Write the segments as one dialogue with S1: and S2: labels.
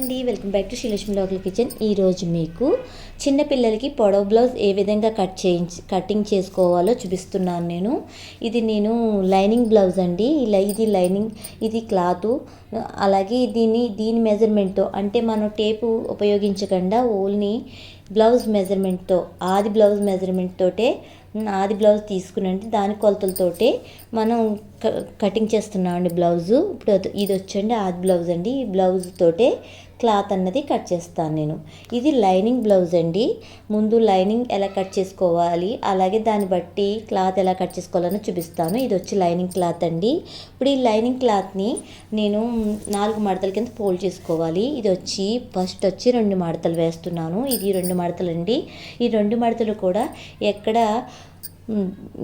S1: అండి. Welcome back to Srilakshmi local kitchen. ఈరోజు మీకు చిన్నపిల్లలకి పొడవు బ్లౌజ్ ఏ విధంగా కట్ చేయించి కటింగ్ చేసుకోవాలో చూపిస్తున్నాను నేను. ఇది నేను లైనింగ్ బ్లౌజ్ అండి. ఇలా ఇది లైనింగ్ ఇది క్లాత్. అలాగే దీన్ని దీని మెజర్మెంట్తో అంటే మనం టేపు ఉపయోగించకుండా ఓన్లీ బ్లౌజ్ మెజర్మెంట్తో ఆది బ్లౌజ్ మెజర్మెంట్ తోటే ఆది బ్లౌజ్ తీసుకునండి దాని కొలతలతోటే మనం కటింగ్ చేస్తున్నామండి బ్లౌజు. ఇప్పుడు ఇది వచ్చండి ఆది బ్లౌజ్ అండి. ఈ బ్లౌజ్ తోటే క్లాత్ అన్నది కట్ చేస్తాను నేను. ఇది లైనింగ్ బ్లౌజ్ అండి. ముందు లైనింగ్ ఎలా కట్ చేసుకోవాలి అలాగే దాన్ని బట్టి క్లాత్ ఎలా కట్ చేసుకోవాలని చూపిస్తాను. ఇది వచ్చి లైనింగ్ క్లాత్ అండి. ఇప్పుడు ఈ లైనింగ్ క్లాత్ని నేను నాలుగు మడతల కింద ఫోల్డ్ చేసుకోవాలి. ఇది వచ్చి ఫస్ట్ వచ్చి రెండు మడతలు వేస్తున్నాను. ఇది రెండు మడతలు అండి ఈ రెండు మడతలు కూడా ఎక్కడ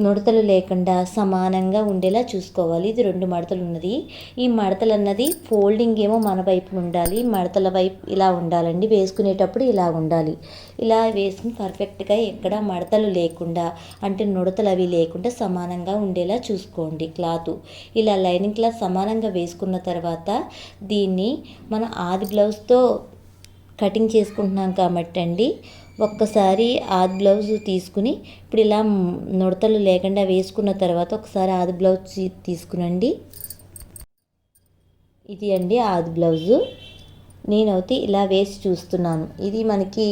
S1: ముడతలు లేకుండా సమానంగా ఉండేలా చూసుకోవాలి. ఇది రెండు మడతలు ఉన్నది. ఈ మడతలు అన్నది ఫోల్డింగ్ ఏమో మన వైపు ఉండాలి మడతల వైపు ఇలా ఉండాలండి. వేసుకునేటప్పుడు ఇలా ఉండాలి. ఇలా వేసుకుని పర్ఫెక్ట్గా ఎక్కడ మడతలు లేకుండా అంటే నుడతలు అవి లేకుండా సమానంగా ఉండేలా చూసుకోండి క్లాత్. ఇలా లైనింగ్ క్లాత్ సమానంగా వేసుకున్న తర్వాత దీన్ని మన ఆది బ్లౌజ్తో కటింగ్ చేసుకుంటున్నాం కాబట్టి అండి ఒక్కసారి ఆది బ్లౌజ్ తీసుకుని ఇప్పుడు ఇలా నుడతలు లేకుండా వేసుకున్న తర్వాత ఒకసారి ఆది బ్లౌజ్ తీసుకునండి. ఇది అండి ఆది బ్లౌజు. నేనైతే ఇలా వేసి చూస్తున్నాను. ఇది మనకి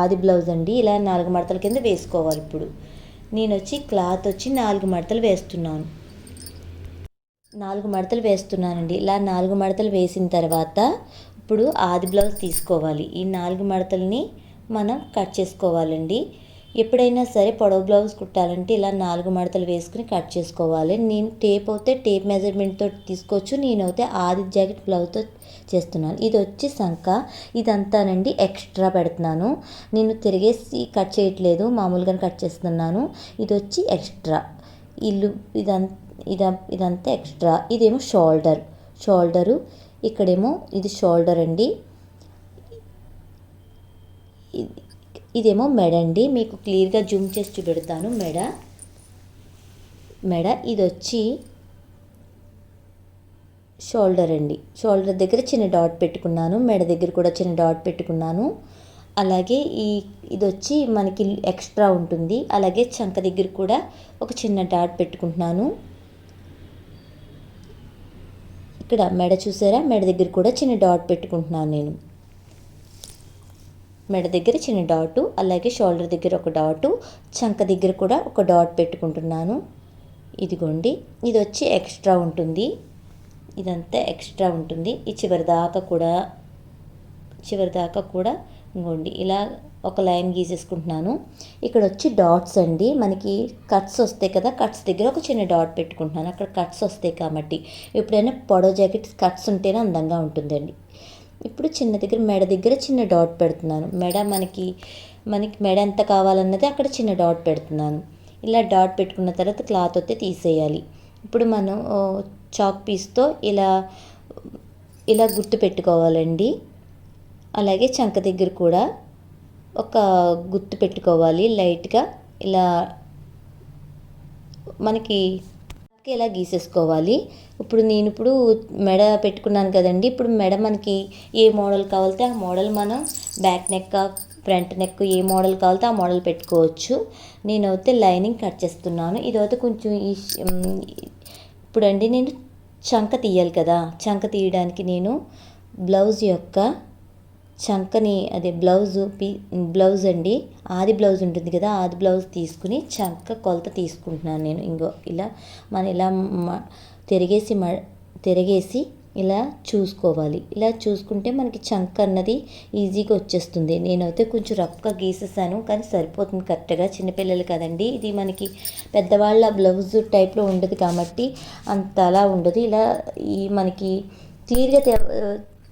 S1: ఆది బ్లౌజ్ అండి. ఇలా నాలుగు మడతల కింద వేసుకోవాలి ఇప్పుడు. నేను వచ్చి క్లాత్ వచ్చి నాలుగు మడతలు వేస్తున్నాను. నాలుగు మడతలు వేస్తున్నానండి. ఇలా నాలుగు మడతలు వేసిన తర్వాత ఇప్పుడు ఆది బ్లౌజ్ తీసుకోవాలి. ఈ నాలుగు మడతల్ని మనం కట్ చేసుకోవాలండి. ఎప్పుడైనా సరే పొడవు బ్లౌజ్ కుట్టాలంటే ఇలా నాలుగు మడతలు వేసుకుని కట్ చేసుకోవాలి. నేను టేప్ అయితే టేప్ మెజర్మెంట్తో తీసుకోవచ్చు. నేనైతే ఆది జాకెట్ బ్లౌజ్తో చేస్తున్నాను. ఇది వచ్చి సంక. ఇదంతానండి ఎక్స్ట్రా పెడుతున్నాను. నేను తిరిగేసి కట్ చేయట్లేదు. మామూలుగానే కట్ చేస్తున్నాను. ఇది వచ్చి ఎక్స్ట్రా. ఇల్లు ఇదంతా ఇద ఇదంతా ఎక్స్ట్రా. ఇదేమో షోల్డర్. షోల్డరు. ఇక్కడేమో ఇది షోల్డర్ అండి. ఇదేమో మెడ అండి. మీకు క్లియర్గా జూమ్ చేసి చూపెడతాను. మెడ. మెడ ఇది వచ్చి షోల్డర్ అండి. షోల్డర్ దగ్గర చిన్న డాట్ పెట్టుకున్నాను. మెడ దగ్గర కూడా చిన్న డాట్ పెట్టుకున్నాను. అలాగే ఈ ఇది వచ్చి మనకి ఎక్స్ట్రా ఉంటుంది. అలాగే చంక దగ్గర కూడా ఒక చిన్న డాట్ పెట్టుకుంటున్నాను. ఇక్కడ మెడ చూసారా? మెడ దగ్గర కూడా చిన్న డాట్ పెట్టుకుంటున్నాను నేను. మెడ దగ్గర చిన్న డాటు అలాగే షోల్డర్ దగ్గర ఒక డాటు చంక దగ్గర కూడా ఒక డాట్ పెట్టుకుంటున్నాను. ఇదిగోండి ఇది వచ్చి ఎక్స్ట్రా ఉంటుంది. ఇదంతా ఎక్స్ట్రా ఉంటుంది. ఈ చివరి దాకా కూడా చివరి దాకా కూడా ఇంకోండి ఇలా ఒక లైన్ గీసేసుకుంటున్నాను. ఇక్కడ వచ్చి డాట్స్ అండి. మనకి కట్స్ వస్తాయి కదా కట్స్ దగ్గర ఒక చిన్న డాట్ పెట్టుకుంటున్నాను. అక్కడ కట్స్ వస్తాయి కాబట్టి. ఎప్పుడైనా పొడవ జాకెట్ కట్స్ ఉంటేనే అందంగా ఉంటుందండి. ఇప్పుడు చిన్న దగ్గర మెడ దగ్గర చిన్న డాట్ పెడుతున్నాను. మెడ మనకి మనకి మెడ ఎంత కావాలన్నది అక్కడ చిన్న డాట్ పెడుతున్నాను. ఇలా డాట్ పెట్టుకున్న తర్వాత క్లాత్ వస్తే తీసేయాలి. ఇప్పుడు మనం చాక్ పీస్తో ఇలా ఇలా గుర్తు పెట్టుకోవాలండి. అలాగే చంక దగ్గర కూడా ఒక గుర్తు పెట్టుకోవాలి. లైట్గా ఇలా మనకి ఎలా గీసేసుకోవాలి? ఇప్పుడు నేను ఇప్పుడు మెడ పెట్టుకున్నాను కదండి. ఇప్పుడు మెడ మనకి ఏ మోడల్ కావాలితే ఆ మోడల్ మనం బ్యాక్ నెక్ ఫ్రంట్ నెక్ ఏ మోడల్ కావాలితే ఆ మోడల్ పెట్టుకోవచ్చు. నేనైతే లైనింగ్ కట్ చేస్తున్నాను. ఇదైతే కొంచెం ఈ ఇప్పుడండి నేను చంక తీయాలి కదా. చంక తీయడానికి నేను బ్లౌజ్ యొక్క చంకని అదే బ్లౌజు పీ బ్లౌజ్ అండి. ఆది బ్లౌజ్ ఉంటుంది కదా ఆది బ్లౌజ్ తీసుకుని చంక కొలత తీసుకుంటున్నాను నేను. ఇంకో ఇలా మన ఇలా తిరిగేసి మ తిరిగేసి ఇలా చూసుకోవాలి. ఇలా చూసుకుంటే మనకి చంక అన్నది ఈజీగా వచ్చేస్తుంది. నేనైతే కొంచెం రఫ్గా గీసేసాను కానీ సరిపోతుంది కరెక్ట్గా. చిన్నపిల్లలు కదండి ఇది మనకి పెద్దవాళ్ళ బ్లౌజ్ టైప్లో ఉండదు కాబట్టి అంత అలా ఉండదు. ఇలా ఈ మనకి క్లియర్గా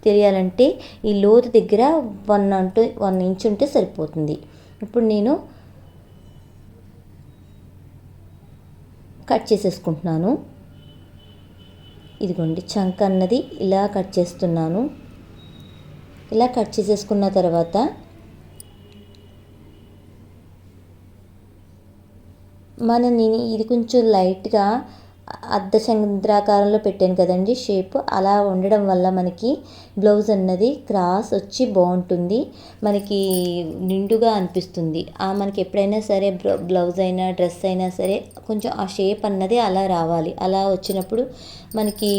S1: తెలియాలంటే ఈ లోతు దగ్గర వన్ అంటూ వన్ ఇంచ్ ఉంటే సరిపోతుంది. ఇప్పుడు నేను కట్ చేసేసుకుంటున్నాను. ఇదిగోండి చంక అన్నది ఇలా కట్ చేస్తున్నాను. ఇలా కట్ చేసేసుకున్న తర్వాత మన నేను ఇది కొంచెం లైట్గా అర్ధచంద్రాకారంలో పెట్టాను కదండి షేప్ అలా ఉండడం వల్ల మనకి బ్లౌజ్ అన్నది క్రాస్ వచ్చి బాగుంటుంది. మనకి నిండుగా అనిపిస్తుంది. ఆ మనకి ఎప్పుడైనా సరే బ్లౌజ్ అయినా డ్రెస్ అయినా సరే కొంచెం ఆ షేప్ అన్నది అలా రావాలి. అలా వచ్చినప్పుడు మనకి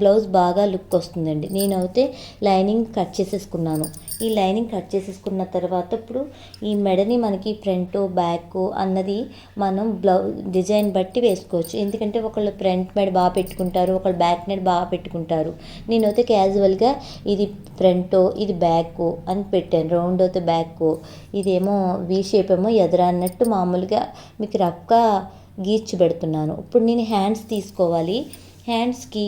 S1: బ్లౌజ్ బాగా లుక్ వస్తుందండి. నేనైతే లైనింగ్ కట్ చేసేసుకున్నాను. ఈ లైనింగ్ కట్ చేసేసుకున్న తర్వాత ఇప్పుడు ఈ మెడని మనకి ఫ్రంట్ బ్యాక్ అన్నది మనం బ్లౌజ్ డిజైన్ బట్టి వేసుకోవచ్చు. ఎందుకంటే ఒకళ్ళు ఫ్రంట్ మెడ బాగా పెట్టుకుంటారు ఒకళ్ళు బ్యాక్ మెడ్ బాగా పెట్టుకుంటారు. నేనైతే క్యాజువల్గా ఇది ఫ్రంట్ ఇది బ్యాక్ అని పెట్టాను. రౌండ్ అయితే బ్యాక్. ఇదేమో వీ షేప్ ఏమో ఎదుర అన్నట్టు మామూలుగా మీకు రఫ్గా గీర్చి పెడుతున్నాను. ఇప్పుడు నేను హ్యాండ్స్ తీసుకోవాలి. హ్యాండ్స్కి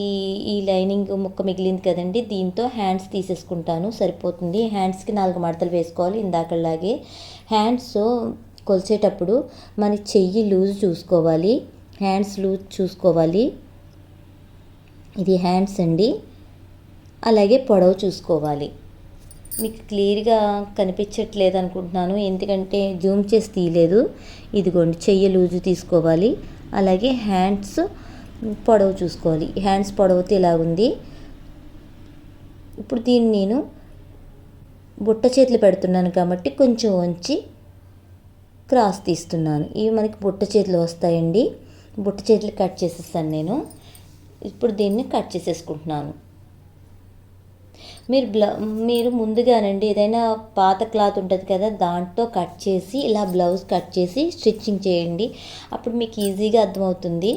S1: ఈ లైనింగ్ ముక్క మిగిలింది కదండి దీంతో హ్యాండ్స్ తీసేసుకుంటాను సరిపోతుంది. హ్యాండ్స్కి నాలుగు మడతలు వేసుకోవాలి ఇందాకలాగే హ్యాండ్స్ కొలిచేటప్పుడు మన చెయ్యి లూజ్ చూసుకోవాలి. హ్యాండ్స్ లూజ్ చూసుకోవాలి. ఇది హ్యాండ్స్ అండి. అలాగే పొడవు చూసుకోవాలి. మీకు క్లియర్గా కనిపించట్లేదు అనుకుంటున్నాను ఎందుకంటే జూమ్ చేసి తీయలేదు. ఇదిగోండి చెయ్యి లూజు తీసుకోవాలి. అలాగే హ్యాండ్స్ పొడవు చూసుకోవాలి. హ్యాండ్స్ పొడవుతో ఇలా ఉంది ఇప్పుడు దీన్ని నేను బుట్ట చేతులు పెడుతున్నాను కాబట్టి కొంచెం వంచి క్రాస్ తీస్తున్నాను. ఇవి మనకి బుట్ట చేతులు వస్తాయండి. బుట్ట చేతులు కట్ చేసేస్తాను నేను. ఇప్పుడు దీన్ని కట్ చేసేసుకుంటున్నాను. మీరు బ్లౌ మీరు ముందుగానండి ఏదైనా పాత క్లాత్ ఉంటుంది కదా దాంట్లో కట్ చేసి ఇలా బ్లౌజ్ కట్ చేసి స్టిచ్చింగ్ చేయండి. అప్పుడు మీకు ఈజీగా అర్థమవుతుంది.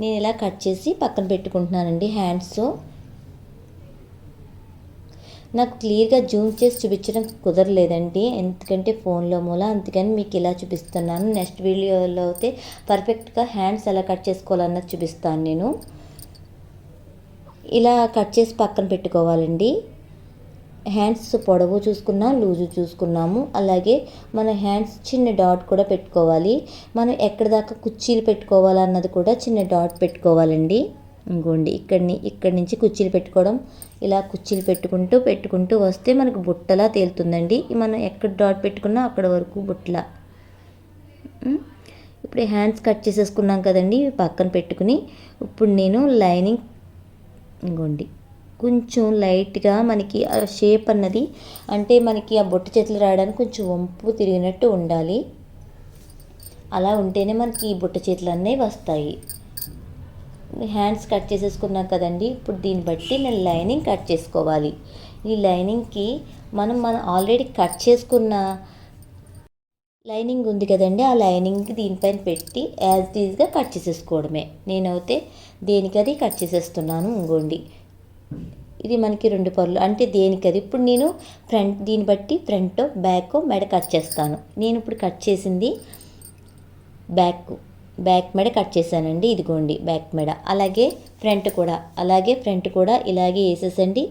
S1: నేను ఇలా కట్ చేసి పక్కన పెట్టుకుంటున్నానండి హ్యాండ్స్. నాకు క్లియర్గా జూమ్ చేసి చూపించడం కుదరలేదండి. ఎందుకంటే ఫోన్లో మూల అందుకని మీకు ఇలా చూపిస్తున్నాను. నెక్స్ట్ వీడియోలో అయితే పర్ఫెక్ట్గా హ్యాండ్స్ ఎలా కట్ చేసుకోవాలన్నది చూపిస్తాను నేను. ఇలా కట్ చేసి పక్కన పెట్టుకోవాలండి. హ్యాండ్స్ పొడవు చూసుకున్నా లూజు చూసుకున్నాము. అలాగే మన హ్యాండ్స్ చిన్న డాట్ కూడా పెట్టుకోవాలి. మనం ఎక్కడి దాకా కుర్చీలు పెట్టుకోవాలన్నది కూడా చిన్న డాట్ పెట్టుకోవాలండి. ఇంకోండి ఇక్కడిని ఇక్కడి నుంచి కుర్చీలు పెట్టుకోవడం. ఇలా కుర్చీలు పెట్టుకుంటూ పెట్టుకుంటూ వస్తే మనకు బుట్టలా తేలుతుందండి. మనం ఎక్కడ డాట్ పెట్టుకున్నా అక్కడ వరకు బుట్టల. ఇప్పుడు హ్యాండ్స్ కట్ చేసేసుకున్నాం కదండి పక్కన పెట్టుకుని. ఇప్పుడు నేను లైనింగ్ ఇంకోండి. కొంచెం లైట్గా మనకి ఆ షేప్ అన్నది అంటే మనకి ఆ బొట్టు చేతులు రావడానికి కొంచెం వంపు తిరిగినట్టు ఉండాలి. అలా ఉంటేనే మనకి ఈ బుట్ట చేతులు అనేవి వస్తాయి. హ్యాండ్స్ కట్ చేసేసుకున్నాం కదండి ఇప్పుడు దీన్ని బట్టి నేను లైనింగ్ కట్ చేసుకోవాలి. ఈ లైనింగ్కి మనం మనం ఆల్రెడీ కట్ చేసుకున్న లైనింగ్ ఉంది కదండి ఆ లైనింగ్ దీనిపైన పెట్టి యాజ్ ఈజ్గా కట్ చేసేసుకోవడమే. నేనైతే దేనికది కట్ చేసేస్తున్నాను ఇంకోండి ఇది మనకి రెండు పర్లు అంటే దేనికి అది? ఇప్పుడు నేను ఫ్రంట్ దీన్ని బట్టి ఫ్రంట్ బ్యాక్ మెడ కట్ చేస్తాను. నేను ఇప్పుడు కట్ చేసింది బ్యాక్ బ్యాక్ మెడ కట్ చేశానండి. ఇదిగోండి బ్యాక్ మెడ. అలాగే ఫ్రంట్ కూడా అలాగే ఫ్రంట్ కూడా ఇలాగే వేసేసండి.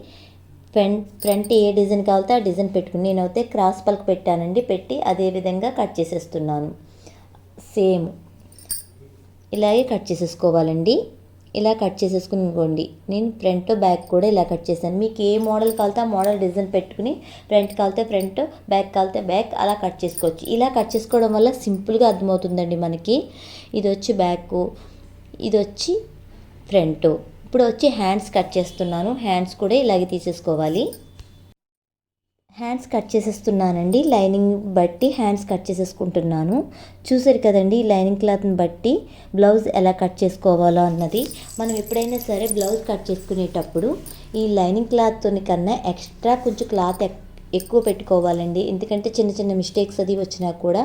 S1: ఫ్రంట్ ఫ్రంట్ ఏ డిజైన్ కావాలితే ఆ డిజైన్ పెట్టుకుని నేనైతే క్రాస్ పల్క్ పెట్టానండి. పెట్టి అదే విధంగా కట్ చేసేస్తున్నాను. సేమ్. ఇలాగే కట్ చేసేసుకోవాలండి. ఇలా కట్ చేసేసుకునికోండి నేను ఫ్రంట్ బ్యాక్ కూడా ఇలా కట్ చేశాను. మీకు ఏ మోడల్ కాలితే ఆ మోడల్ డిజైన్ పెట్టుకుని ఫ్రంట్ కాలితే ఫ్రంట్ బ్యాక్ కాలితే బ్యాక్ అలా కట్ చేసుకోవచ్చు. ఇలా కట్ చేసుకోవడం వల్ల సింపుల్గా అర్థమవుతుందండి మనకి. ఇది వచ్చి బ్యాక్ ఇది వచ్చి ఫ్రంట్. ఇప్పుడు వచ్చి హ్యాండ్స్ కట్ చేస్తున్నాను. హ్యాండ్స్ కూడా ఇలాగే తీసేసుకోవాలి. హ్యాండ్స్ కట్ చేసేస్తున్నానండి. లైనింగ్ బట్టి హ్యాండ్స్ కట్ చేసేసుకుంటున్నాను. చూసారు కదండి లైనింగ్ క్లాత్ని బట్టి బ్లౌజ్ ఎలా కట్ చేసుకోవాలో అన్నది. మనం ఎప్పుడైనా సరే బ్లౌజ్ కట్ చేసుకునేటప్పుడు ఈ లైనింగ్ క్లాత్తో కన్నా ఎక్స్ట్రా కొంచెం క్లాత్ ఎక్కువ పెట్టుకోవాలండి. ఎందుకంటే చిన్న చిన్న మిస్టేక్స్ అది వచ్చినా కూడా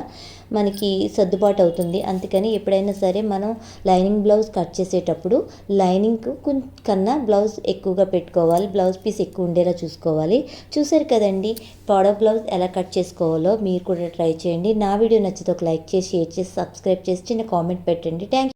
S1: మనకి సర్దుబాటు అవుతుంది. అందుకని ఎప్పుడైనా సరే మనం లైనింగ్ బ్లౌజ్ కట్ చేసేటప్పుడు లైనింగ్ కన్నా బ్లౌజ్ ఎక్కువగా పెట్టుకోవాలి. బ్లౌజ్ పీస్ ఎక్కువ ఉండేలా చూసుకోవాలి. చూసారు కదండి పౌడర్ బ్లౌజ్ ఎలా కట్ చేసుకోవాలో మీరు కూడా ట్రై చేయండి. నా వీడియో నచ్చితే ఒక లైక్ చేసి షేర్ చేసి సబ్స్క్రైబ్ చేసి చిన్న కామెంట్ పెట్టండి. థ్యాంక్